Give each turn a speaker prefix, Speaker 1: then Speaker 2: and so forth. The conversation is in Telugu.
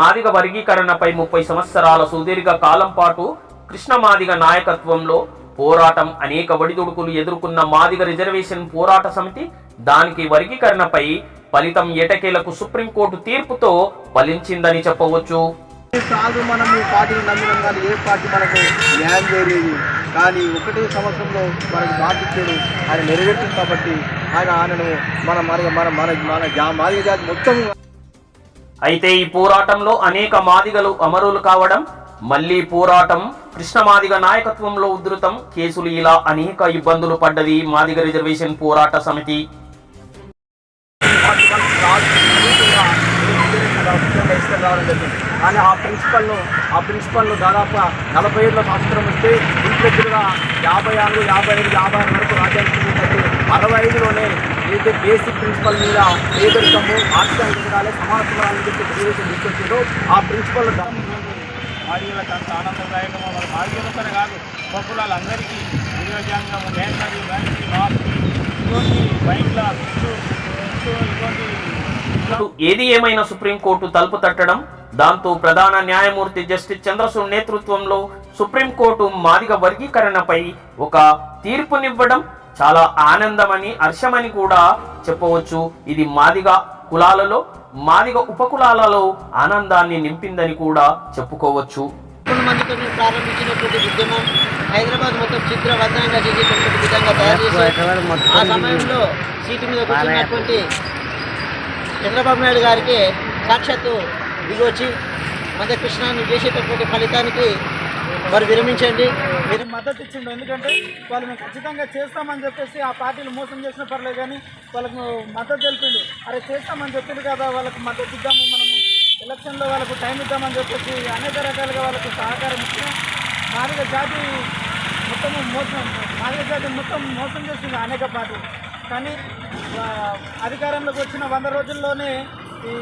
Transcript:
Speaker 1: మాదిగ వర్గీకరణపై ముప్పై సంవత్సరాల సుదీర్ఘ కాలం పాటు కృష్ణ మాదిగ నాయకత్వంలో పోరాటం అనేక ఒడిదుడుకులు ఎదుర్కొన్న మాదిగ రిజర్వేషన్ పోరాట సమితి దానికి వర్గీకరణపై ఫలితం ఎటకేలకు సుప్రీంకోర్టు తీర్పుతో ఫలించిందని చెప్పవచ్చు.
Speaker 2: సార్లు మనం ఈ పార్టీని నమ్మినాం కానీ ఏ పార్టీ మనకు న్యాయం చేయలేదు. కానీ ఒకటే సంవత్సరంలో మనకు బాధించాడు ఆయన నెరవేర్చింది కాబట్టి ఆయన ఆయనను మన మన మన మన మన మాదిగ జాతి మొత్తం
Speaker 1: అయితే ఈ పోరాటంలో అనేక మాదిగలు అమరులు కావడం మళ్ళీ పోరాటం కృష్ణమాదిగ నాయకత్వంలో ఉధృతం కేసులు ఇలా అనేక ఇబ్బందులు పడ్డది మాదిగ రిజర్వేషన్ పోరాట సమితి.
Speaker 2: పార్టీ కానీ ఆ ప్రిన్సిపల్ను ఆ ప్రిన్సిపల్ను దాదాపు నలభై ఏళ్ళ సంవత్సరం వస్తే ఇంట్లో యాభై ఆరు యాభై ఐదు యాభై ఆరు వరకు రాజ్యాంగం అరవై ఐదులోనే ఏదైతే బేసిక్ ప్రిన్సిపల్ మీద పేదరికము ఆర్థిక ఎదగాలి సమానత్వాలని చెప్పి రిజర్వేషన్ తీసుకొచ్చిందో ఆ ప్రిన్సిపల్
Speaker 3: భార్యలకు అంత ఆనందదాయకమో వాళ్ళ భార్యలతోనే కాదు పప్పులాలందరికీ వినియోగంగా నేషనల్ బ్యాంక్ నార్త్ ఇటువంటి బైక్ల ఇటువంటి
Speaker 1: ఏది ఏమైనా సుప్రీంకోర్టు తలుపు తట్టడం దాంతో ప్రధాన న్యాయమూర్తి జస్టిస్ చంద్రసూడ్ నేతృత్వంలో సుప్రీంకోర్టు మాదిగ వర్గీకరణపై ఒక తీర్పునివ్వడం చాలా ఆనందమని హర్షమని కూడా చెప్పవచ్చు. ఇది మాదిగ కులాలలో మాదిగ ఉపకులాలలో ఆనందాన్ని నింపిందని కూడా చెప్పుకోవచ్చు.
Speaker 4: ప్రారంభించినటువంటి ఉద్యమం హైదరాబాద్ మొత్తం చిత్రవదనంగా చేసేటటువంటి విధంగా తయారు చేసి ఆ సమయంలో సీటు మీద కూర్చున్నటువంటి చంద్రబాబు నాయుడు గారికి సాక్షాత్తు దిగొచ్చి మధ్య కృష్ణాన్ని చేసేటటువంటి ఫలితానికి మరి విరమించండి.
Speaker 3: మీరు మద్దతు ఇచ్చిండు. ఎందుకంటే వాళ్ళు మేము ఖచ్చితంగా చేస్తామని చెప్పేసి ఆ పార్టీలు మోసం చేసిన పర్లేదు కానీ వాళ్ళకు మద్దతు తెలిపిండు. అరే చేస్తామని చెప్పిండు కదా వాళ్ళకు మద్దతు ఇద్దాము మనము. ఎలక్షన్లో వాళ్ళకు టైం ఇద్దామని చెప్పేసి అనేక రకాలుగా వాళ్ళకు సహకారం ఇచ్చిన మాదిగ జాతి మొత్తం మోసం మాదిగ జాతి మొత్తం మోసం చేసింది అనేక పార్టీలు. కానీ అధికారంలోకి వచ్చిన వంద రోజుల్లోనే ఈ